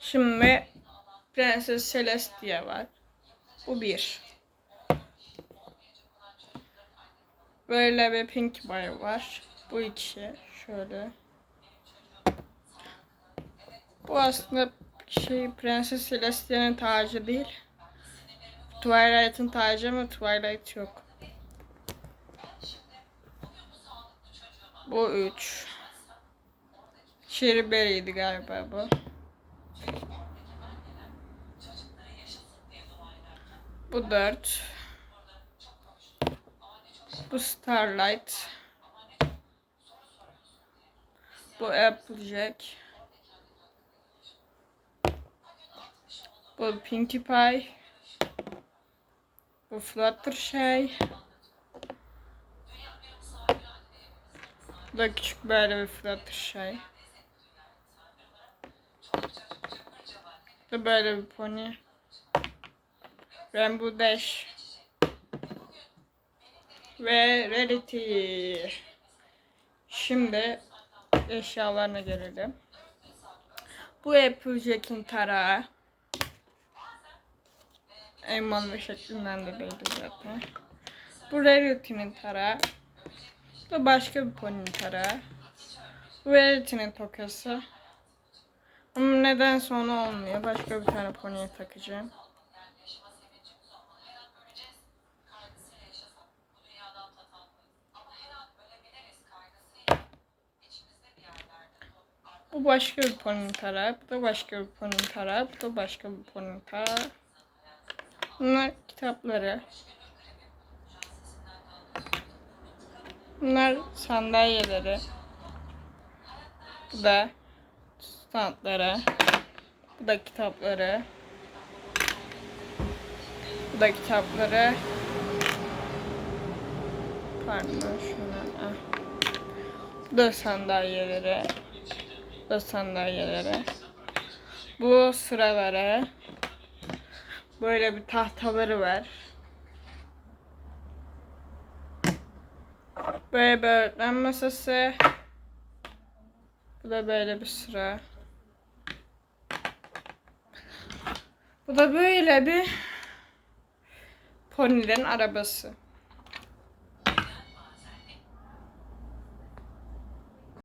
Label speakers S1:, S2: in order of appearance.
S1: Şimdi Prenses Celestia var. Bu bir. Böyle bir Pink Boy var. Bu iki. Şöyle. Bu aslında şey Prenses Celestia'nın tacı değil. Twilight'ın tacı ama Twilight yok. Bu üç. Cherry galiba bu. Bu dört. Bu Starlight. Bu Applejack. Bu Pinkie Pie. Bu Fluttershy. Bu da küçük böyle bir Fluttershy. Bu da böyle bir pony. Rainbow Dash. Ve Rarity. Şimdi eşyalarına gelelim. Bu Applejack'in tarağı. Elmalı şeklinden de belli zaten. Bu Rarity'nin tarağı. Bu başka bir poninin tarağı. Bu Rarity'nin tokası. Ama neden sonra olmuyor. Başka bir tane pony'e takacağım. Bu başka bir poninin tarağı. Bu da başka bir poninin tarağı. Bu da başka bir poninin tarağı. Bunlar kitapları. Bunlar sandalyeleri. Bu da standları. Bu da kitapları. Bu da kitapları. Pardon şunu. Ah. Bu da sandalyeleri. Da sandalyeleri. Bu sıraları. Böyle bir tahtaları var. Böyle bir öğretmen masası. Bu da böyle bir sıra. Bu da böyle bir ponilerin arabası.